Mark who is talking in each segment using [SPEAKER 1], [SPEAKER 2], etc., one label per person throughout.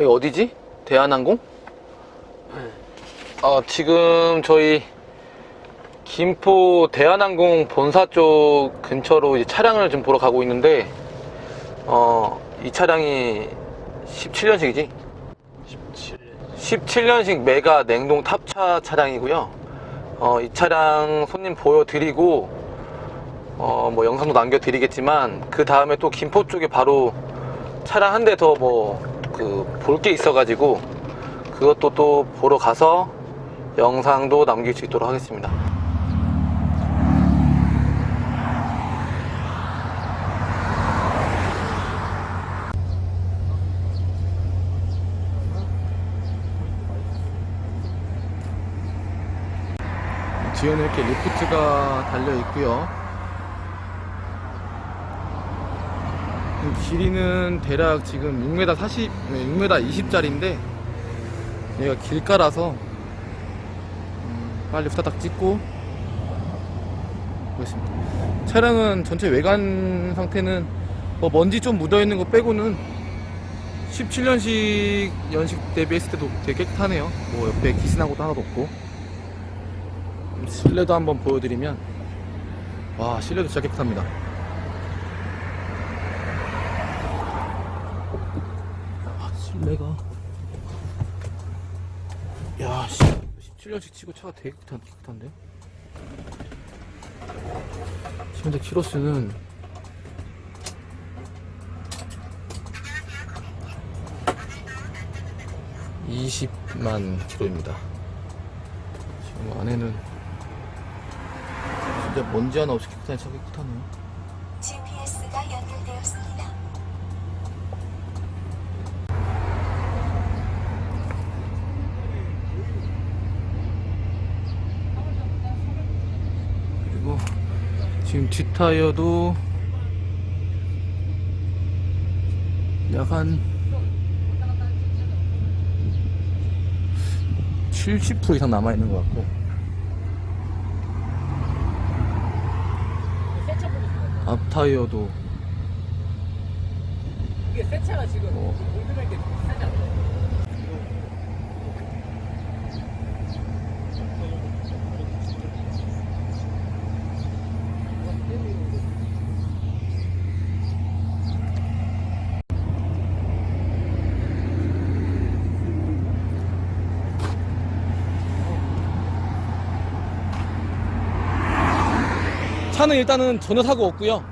[SPEAKER 1] 여기 어디지? 대한항공? 어, 지금 저희 김포 대한항공 본사 쪽 근처로 이제 차량을 좀 보러 가고 있는데, 어, 이 차량이 17년식이지? 17년식 메가 냉동 탑차 차량이고요. 어, 이 차량 손님 보여드리고, 어, 뭐 영상도 남겨드리겠지만, 그 다음에 또 김포 쪽에 바로 차량 한 대 더 뭐, 그, 볼 게 있어가지고, 그것도 또 보러 가서 영상도 남길 수 있도록 하겠습니다. 뒤에는 이렇게 리프트가 달려 있고요. 길이는 대략 지금 6m 40, 6m 20짜리인데 얘가 길가라서 음, 빨리 후다닥 찍고 보겠습니다. 차량은 전체 외관 상태는 뭐 먼지 좀 묻어 있는 거 빼고는 17년식 연식 대비했을 때도 되게 깨끗하네요. 뭐 옆에 기스난 것도 하나도 없고 실내도 한번 보여드리면 와 실내도 진짜 깨끗합니다. 아, 실 내가. 야, 씨, 17년씩 치고 차가 되게 깨끗한, 깨끗한데? 현재 키로수는 (20만) 킬로입니다. 지금 안에는 진짜 먼지 하나 없이 깨끗하게 차 깨끗하네요 지금 뒷타이어도 약한 70% 이상 남아있는 것 같고. 앞 타이어도.
[SPEAKER 2] 이게 새 차가 지금
[SPEAKER 1] 어.
[SPEAKER 2] 하지 않
[SPEAKER 1] 차는 일단은 전혀 사고 없고요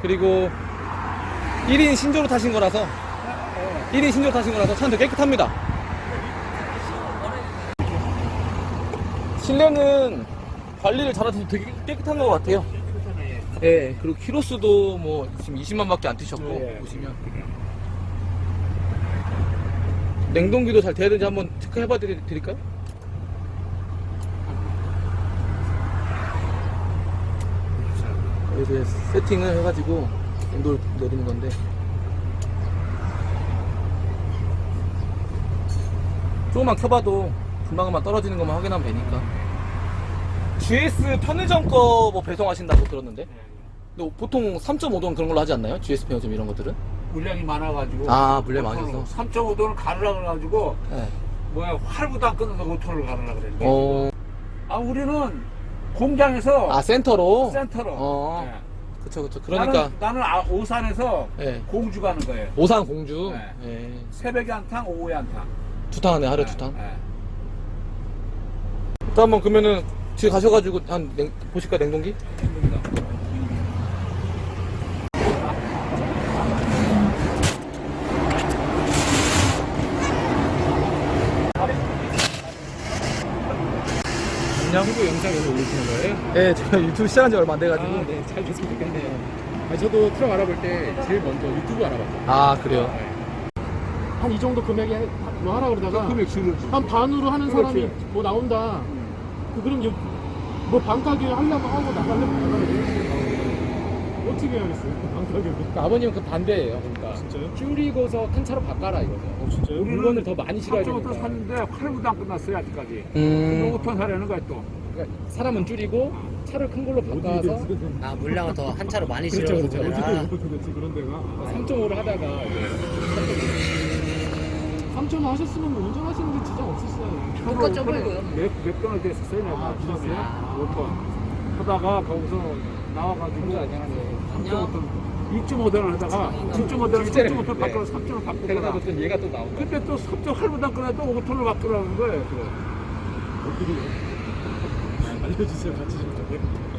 [SPEAKER 1] 그리고 1인 신조로 타신 거라서 1인 신조로 타신 거라서 차는 되게 깨끗합니다 실내는 관리를 잘해서 되게 깨끗한 것 같아요 예 그리고 키로수도 뭐 지금 20만 밖에 안 뛰셨고
[SPEAKER 2] 네.
[SPEAKER 1] 보시면 냉동기도 잘 돼야 되는지 한번 체크해 봐 드릴까요? 여기서 세팅을 해가지고 온도를 내리는 건데 조금만 켜봐도 금방금방 떨어지는 것만 확인하면 되니까 GS 편의점 거 뭐 배송하신다고 들었는데 근데 보통 3.5돈 그런 걸로 하지 않나요? GS 편의점 이런 것들은?
[SPEAKER 2] 물량이 많아가지고
[SPEAKER 1] 아, 물량이 많아서?
[SPEAKER 2] 3.5도를 가르라 그래가지고
[SPEAKER 1] 네.
[SPEAKER 2] 뭐야 안 끊어서 5톤을 가르라 그랬는데
[SPEAKER 1] 어...
[SPEAKER 2] 아 우리는 공장에서
[SPEAKER 1] 아 센터로?
[SPEAKER 2] 센터로
[SPEAKER 1] 어.
[SPEAKER 2] 네.
[SPEAKER 1] 그쵸 그쵸 그러니까
[SPEAKER 2] 나는, 나는 아, 오산에서
[SPEAKER 1] 네.
[SPEAKER 2] 공주 가는 거예요
[SPEAKER 1] 오산 공주
[SPEAKER 2] 네.
[SPEAKER 1] 예.
[SPEAKER 2] 새벽에 한탕 오후에 한탕
[SPEAKER 1] 두탕 하네 하루에 두탕
[SPEAKER 2] 네.
[SPEAKER 1] 또 한번 그러면은 집에 가셔가지고 한 냉, 보실까 냉동기?
[SPEAKER 3] 유튜브 영상에서 올리시는 거예요?
[SPEAKER 1] 네 제가 유튜브 시작한 지 얼마 안 돼가지고
[SPEAKER 3] 아, 네. 잘 됐으면 좋겠네요. 아, 저도 트럭 알아볼 때 제일 먼저 유튜브 알아봤어요.
[SPEAKER 1] 아 그래요?
[SPEAKER 3] 한 이 정도 금액에 한- 뭐 하라 그러다가
[SPEAKER 2] 금액 주는
[SPEAKER 3] 한 반으로 하는
[SPEAKER 2] 그렇지.
[SPEAKER 3] 사람이 뭐 나온다. 그 그럼 요- 뭐 반가게 하려고 하고 나가려면 나가면 어떻게 해야겠어요?
[SPEAKER 4] 그러니까 아버님 그 반대예요. 그러니까
[SPEAKER 3] 진짜요?
[SPEAKER 4] 줄이고서 탄차로 바꿔라 이거죠.
[SPEAKER 3] 어 진짜요?
[SPEAKER 4] 물건을 더 많이 실어야
[SPEAKER 2] 3.5톤
[SPEAKER 4] 되니까.
[SPEAKER 2] 샀는데 활부도 안 끝났어요 아직까지
[SPEAKER 1] 음
[SPEAKER 2] 5톤 사려는 거야 또
[SPEAKER 4] 그러니까 사람은 줄이고 차를 큰 걸로 바꿔서
[SPEAKER 5] 아 물량을 더 한 차로 많이
[SPEAKER 3] 그렇죠
[SPEAKER 5] 실어서
[SPEAKER 3] 그렇죠.
[SPEAKER 5] 그러나
[SPEAKER 3] 어떻게 그렇지 그런 데가.
[SPEAKER 4] 3.5를 하다가 이제
[SPEAKER 3] 운전하셨으면 뭐 운전하시는데 지장 없으시잖아요.
[SPEAKER 2] 그거 좁아요. 몇, 몇 번을 됐었어요, 내가.
[SPEAKER 3] 아?
[SPEAKER 2] 몇 번. 하다가 거기서 나와가지고 2.5단을 하다가 2.5단을 3.5톤 바꿔서 3.5을 바꾸다가
[SPEAKER 4] 데려다 얘가 또 나오고.
[SPEAKER 2] 근데 또3.5 할부당 끊어 또 5톤을 바꾸라는 거예요. 그거.
[SPEAKER 3] 알려주세요, 같이 좀.